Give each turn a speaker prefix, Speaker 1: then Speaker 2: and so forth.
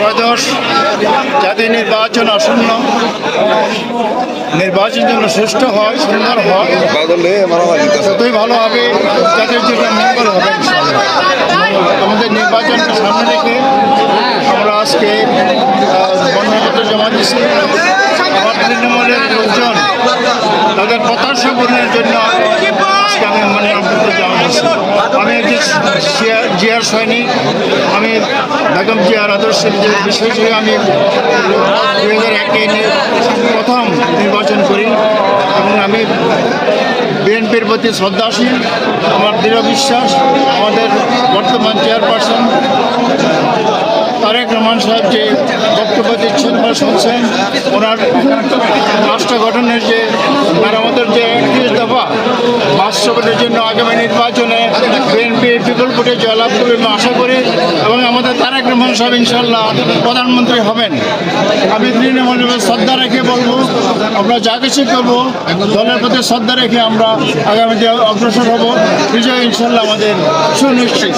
Speaker 1: ত্রয়োদশ জাতীয় নির্বাচন আসন্ন। নির্বাচন যেন সুষ্ঠু হয়, সুন্দর হয়, যতই ভালো হবে, জাতীয় জন্য মঙ্গল হবে আমাদের নির্বাচনকে সামনে রেখে আমরা আজকে বন্ধপত্র জমা দিচ্ছি আমার তৃণমূলের লোকজন তাদের প্রত্যাশা পূরণের জন্য আজকে আমি মানে আমি একজন জিয়ার সৈনিক। আমি বেগম জিয়ার আদর্শের যে বিশেষ হয়ে আমি দুই হাজার একে প্রথম নির্বাচন করি এবং আমি বিএনপির প্রতি শ্রদ্ধাশীল, আমার দৃঢ় বিশ্বাস, আমাদের বর্তমান চেয়ারপারসন তারেক রহমান সাহেব যে বক্তব্য দিচ্ছেন বা শুনছেন, ওনার রাষ্ট্র গঠনের যে দফা বাস্তবায়নের জন্য আগামী নির্বাচনে বিএনপি বিপুল জয়লাভ করবে আশা করি এবং আমাদের তারেক রহমান সাহেব ইনশাল্লাহ প্রধানমন্ত্রী হবেন। আমি তৃণমূলের শ্রদ্ধা রেখে বলব, আমরা যা কিছু করব, দলের প্রতি শ্রদ্ধা রেখে আমরা আগামীতে অগ্রসর হব। বিজয় ইনশাল্লাহ আমাদের সুনিশ্চিত।